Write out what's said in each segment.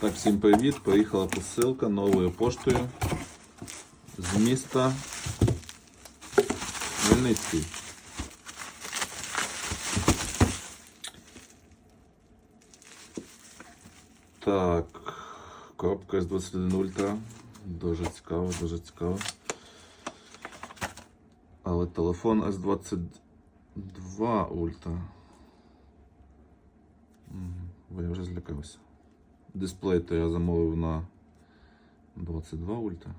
Так, всім привіт. Приїхала посилка новою поштою з міста Хмельницький. Так, коробка S21 Ultra. Дуже цікаво, дуже цікаво. Але телефон S22 Ultra. Мгм, Бо я вже злякався. Дисплей то я замовив на 22 ульта,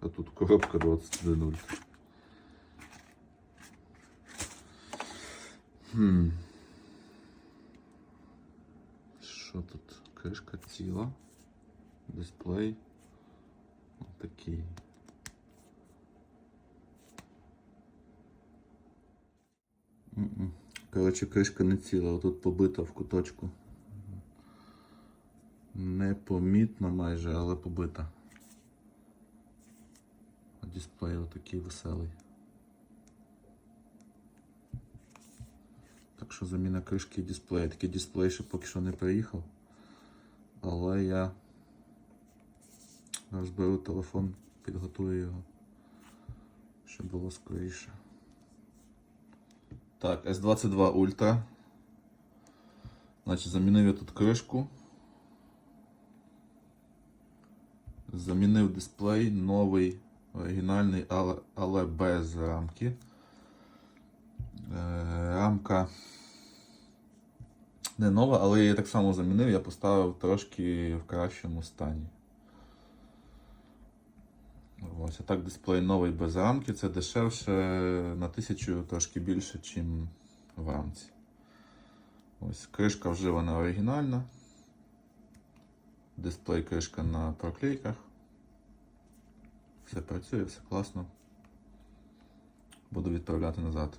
а тут коробка 21 ульта. Хм. Що тут? Кришка ціла. Дисплей. Отакий. Коротше, кришка не ціла, тут побита в куточку. Непомітно майже, але побита. А дисплей отакий веселий. Так що заміна кришки і дисплея. Такий дисплей ще поки що не приїхав. Але я розберу телефон, підготую його, щоб було скоріше. Так, S22 Ultra. Значить, замінив я тут кришку. Замінив дисплей, новий, оригінальний, але, але без рамки. Е, рамка не нова, але я її так само замінив, я поставив трошки в кращому стані. Ось, а так дисплей новий без рамки, це дешевше на тисячу трошки більше, ніж в рамці. Ось кришка вживана оригінальна. Дисплей кришка на проклейках. Все працює, все класно. Буду відправляти назад.